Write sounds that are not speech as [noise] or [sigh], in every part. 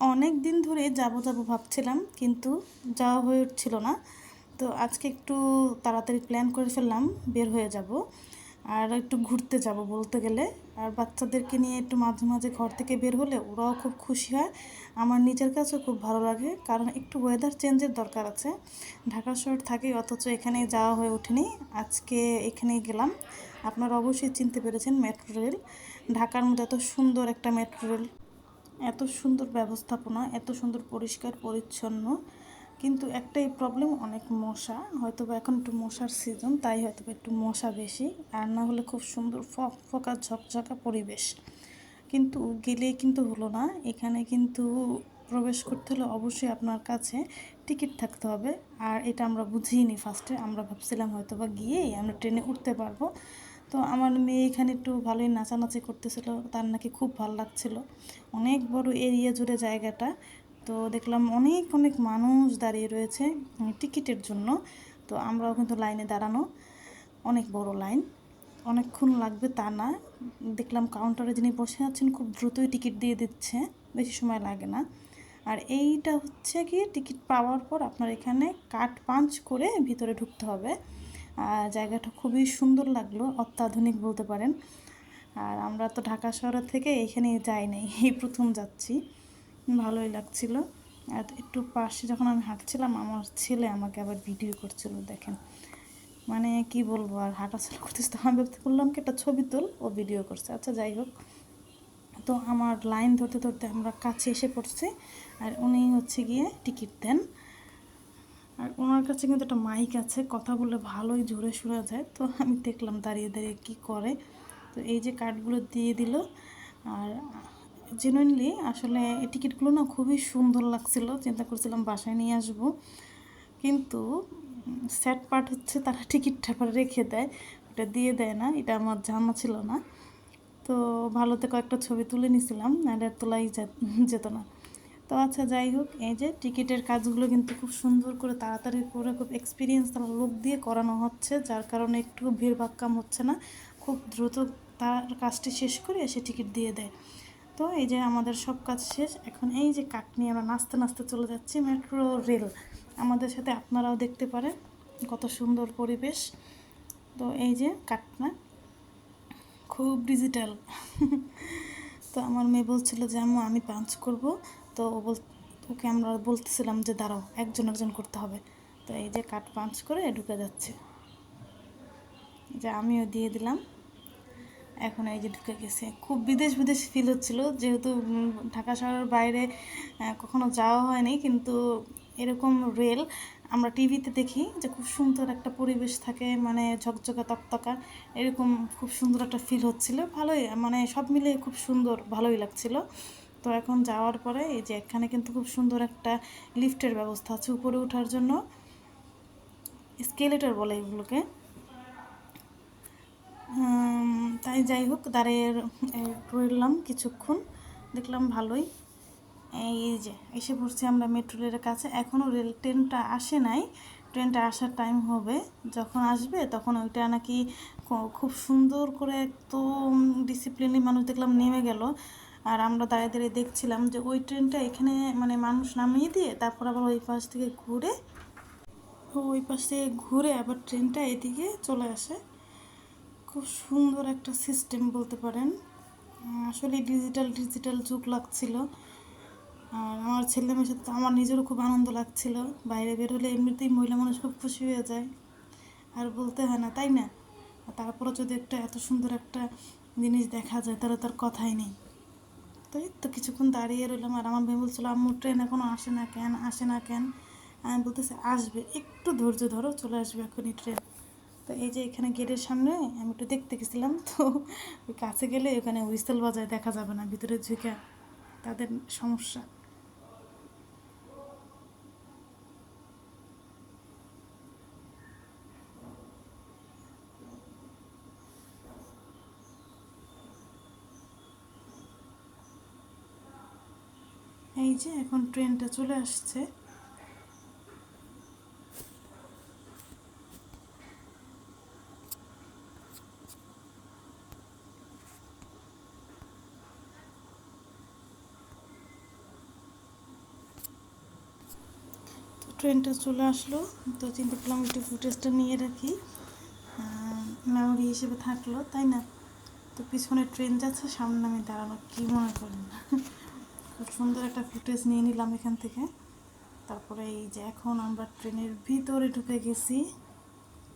অনেক দিন ধরে যাব যাব ভাবছিলাম, কিন্তু যাওয়া হয়ে উঠছিল না। তো আজকে একটু তাড়াতাড়ি প্ল্যান করে ফেললাম, বের হয়ে যাব। আর একটু ঘুরতে যাব বলতে গেলে। আর বাচ্চাদেরকে নিয়ে একটু মাঝে মাঝে ঘর থেকে বের হলে ওরাও খুব খুশি হয়। আমার নিজের কাছেও খুব ভালো লাগে, কারণ একটু ওয়েদার চেঞ্জের দরকার আছে। ঢাকা শহর থাকি, অথচ এখানে যাওয়া হয়ে ওঠেনি। আজকে এখানে গেলাম। আপনারা অবশ্যই চিনতে পেরেছেন মেট্রো রেল। ঢাকার মধ্যে এত সুন্দর একটা মেট্রো রেল। এত সুন্দর ব্যবস্থাপনা, এত সুন্দর পরিষ্কার, পরিচ্ছন্ন। কিন্তু একটাই প্রবলেম অনেক মশা। হয়তো বা এখন একটু মশার সিজন তাই হয়তো একটু মশা বেশি। আর না হলে খুব সুন্দর ফক, ফকা, ঝকঝকা পরিবেশ। কিন্তু গেলে কিন্তু হলো না। এখানে কিন্তু প্রবেশ করতে হলে অবশ্যই আপনার কাছে টিকিট থাকতে হবে। আর এটা আমরা বুঝিনি ফার্স্টে আমরা ভাবছিলাম হয়তো বা গিয়েই আমরা ট্রেনে উঠতে পারব। তো আমার মেয়ে এখানে একটু ভালোই নাচানাচি করতেছিল, তার নাকি খুব ভালো লাগছিল। অনেক বড় এরিয়া জুড়ে জায়গাটা। তো দেখলাম অনেক অনেক মানুষ দাঁড়িয়ে রয়েছে টিকিটের জন্য। তো আমরাও কিন্তু লাইনে দাঁড়ানো। অনেক বড় লাইন। অনেকক্ষণ লাগবে তা না। দেখলাম কাউন্টারে যিনি বসে আছেন খুব দ্রুতই টিকিট দিয়ে দিচ্ছে। বেশি সময় লাগে না। আর এইটা হচ্ছে কি, টিকিট পাওয়ার পর আপনার এখানে কাট পাঞ্চ করে ভিতরে ঢুকতে হবে। জায়গাটা খুবই সুন্দর লাগল, অত্যাধুনিক বলতে পারেন। আর আমরা তো ঢাকা শহরের থেকে এখানে যাই নাই, এই প্রথম যাচ্ছি। ভালোই লাগছিল। আর একটু পাশে যখন আমি হাঁটছিলাম, আমার ছেলে আমাকে আবার ভিডিও করছিল, দেখেন। মানে কি বলব, আর হাঁটাচলা করতেছে তো আমি ভাবতে বললাম কি, একটা ছবি তোল, ও ভিডিও করছে। আচ্ছা যাই হোক। তো আমার লাইন ধরতে ধরতে আমরা কাছে এসে পড়ছি, আর উনি হচ্ছে গিয়ে টিকিট দেন। আর ওনার কাছে কিন্তু একটা মাইক আছে, কথা বলে ভালোই জোরে শোনা যায়। তো আমি দেখলাম দাঁড়িয়ে দাঁড়িয়ে কী করে। তো এই যে কার্ডগুলো দিয়ে দিল, আর জেনুইনলি আসলে এই টিকিটগুলো না খুবই সুন্দর লাগছিল। চিন্তা করছিলাম বাসায় নিয়ে আসব। কিন্তু স্যাট পার্ট হচ্ছে তারা টিকিটটা পরে রেখে দেয়, ওটা দিয়ে দেয় না, এটা আমার জানা ছিল না। তো ভালোতে কয়েকটা ছবি তুলে নিছিলাম, নাহলে তোলাই যেত না। তো আচ্ছা যাই হোক, এই যে টিকিটের কাজগুলো কিন্তু খুব সুন্দর করে তাড়াতাড়ি করে খুব এক্সপিরিয়েন্স তারা লোক দিয়ে করানো হচ্ছে, যার কারণে একটু ভিড় ভাক্কাম হচ্ছে না। খুব দ্রুত তার কাজটি শেষ করে এসে টিকিট দিয়ে দেয়। তো এই যে আমাদের সব কাজ শেষ, এখন এই যে কাঠ নিয়ে আমরা নাচতে নাচতে চলে যাচ্ছি মেট্রো রেল। আমাদের সাথে আপনারাও দেখতে পারেন কত সুন্দর পরিবেশ। তো এই যে কাঠনা খুব ডিজিটাল [laughs] তো আমার মেয়ে বলছিল যে আমি পাঞ্চ করব। তো বল, ওকে আমরা বলতেছিলাম যে দাঁড়াও, একজন একজন করতে হবে। তো এই যে কাঠ পাঞ্চ করে ঢুকে যাচ্ছে। যে আমিও দিয়ে দিলাম। এখন এই যে ঢুকে গেছে। খুব বিদেশ বিদেশ ফিল হচ্ছিল, যেহেতু ঢাকা শহরের বাইরে কখনো যাওয়া হয়নি, কিন্তু এরকম রেল আমরা টিভিতে দেখি যে খুব সুন্দর একটা পরিবেশ থাকে মানে ঝকঝকা তকতকা, এরকম খুব সুন্দর একটা ফিল হচ্ছিল। ভালোই মানে সব মিলে খুব সুন্দর, ভালোই লাগছিল। তো এখন যাওয়ার পরে এই যে এখানে কিন্তু খুব সুন্দর একটা লিফটের ব্যবস্থা আছে উপরে ওঠার জন্য। স্কেলেটার বলে এগুলোকে। তাই যাই হোক, দাঁড়িয়ে রইলাম কিছুক্ষণ। দেখলাম ভালোই। এই যে, এসে পড়ছি আমরা মেট্রো রেলের কাছে। এখনও রেল ট্রেনটা আসে নাই। ট্রেনটা আসার টাইম হবে। যখন আসবে, তখন ওইটা নাকি খুব সুন্দর করে একদম ডিসিপ্লিনলি মানুষ দেখলাম নেমে গেল। আর আমরা দাঁড়িয়ে দাঁড়িয়ে দেখছিলাম যে ওই ট্রেনটা এখানে মানে মানুষ নামিয়ে দিয়ে তারপর আবার ওই পাশ থেকে ঘুরে, ওই পাশ থেকে ঘুরে আবার ট্রেনটা এদিকে চলে আসে। খুব সুন্দর একটা সিস্টেম বলতে পারেন। আসলে ডিজিটাল ডিজিটাল যুগ লাগছিল। আর আমার ছেলে মেয়ের সাথে আমার নিজেরও খুব আনন্দ লাগছিল। বাইরে বের হলে এমনিতেই মহিলা মানুষ খুব খুশি হয়ে যায়। আর বলতে হয় না, তাই না? তারপরে যদি একটা এত সুন্দর একটা জিনিস দেখা যায়, তাহলে তার কথাই নেই। তো তো কিছুক্ষণ দাঁড়িয়ে রইলাম আর আমার মেয়ে বলছিল, আম্মু, ট্রেন এখনও আসে না কেন? আসে না কেন? আমি বলতেছি, আসবে, একটু ধৈর্য ধরো, চলে আসবে এখনই ট্রেন। তো এই যে এখানে গেটের সামনে আমি একটু দেখতে গেছিলাম, তো ওই কাছে গেলে ওখানে হুইসেল বাজায় দেখা যাবে না, ভিতরে ঝুঁকে তাদের সমস্যা। এই যে এখন ট্রেনটা চলে আসছে। ট্রেনটা চলে আসলো। তো চিন্তা করলাম একটু ফুটেজটা নিয়ে রাখি। মেমোরি হিসেবে থাকল, তাই না? তো পিছনে ট্রেন যাচ্ছে, সামনে আমি দাঁড়ানো, কী মনে করেন? খুব সুন্দর একটা ফুটেজ নিয়ে নিলাম এখান থেকে। তারপরে এই যে এখন আমরা ট্রেনের ভিতরে ঢুকে গেছি।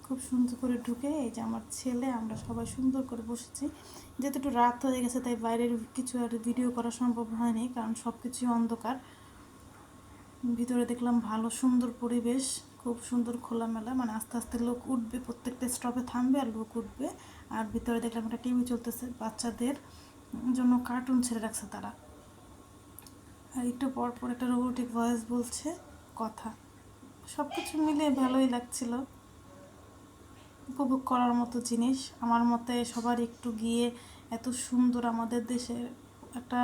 খুব সুন্দর করে ঢুকে এই যে আমার ছেলে, আমরা সবাই সুন্দর করে বসেছি। যেহেতু একটু রাত হয়ে গেছে, তাই বাইরের কিছু আর ভিডিও করা সম্ভব হয়নি, কারণ সব কিছুই অন্ধকার। ভিতরে দেখলাম ভালো সুন্দর পরিবেশ, খুব সুন্দর খোলামেলা মানে আস্তে আস্তে লোক উঠবে, প্রত্যেকটা স্টপে থামবে আর লোক উঠবে। আর ভিতরে দেখলাম একটা টিভি চলতেছে, বাচ্চাদের জন্য কার্টুন ছেড়ে রাখছে তারা। আর একটু পর পর একটা রোবোটিক ভয়েস বলছে, কথা। সব কিছু মিলে ভালোই লাগছিল। উপভোগ করার মতো জিনিস। আমার মতে সবার একটু গিয়ে এত সুন্দর আমাদের দেশে একটা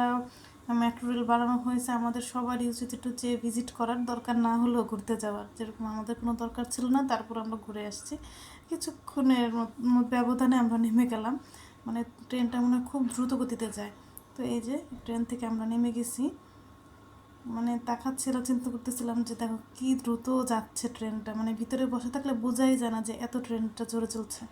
মেট্রো রেল বানানো হয়েছে, আমাদের সবারই উচিত একটু চেয়ে ভিজিট করার। দরকার না হলেও ঘুরতে যাওয়ার। যেরকম আমাদের কোনো দরকার ছিল না, তারপর আমরা ঘুরে আসছি। কিছুক্ষণের ব্যবধানে আমরা নেমে গেলাম। মানে ট্রেনটা মনে খুব দ্রুত গতিতে যায়। তো এই যে ট্রেন থেকে আমরা নেমে গেছি। মানে তাকাচ্ছিল, চিন্তা করতেছিলাম যে দেখো কি দ্রুত যাচ্ছে ট্রেনটা। মানে ভিতরে বসে থাকলে বোঝাই যায় না যে এত ট্রেনটা জোরে চলছে।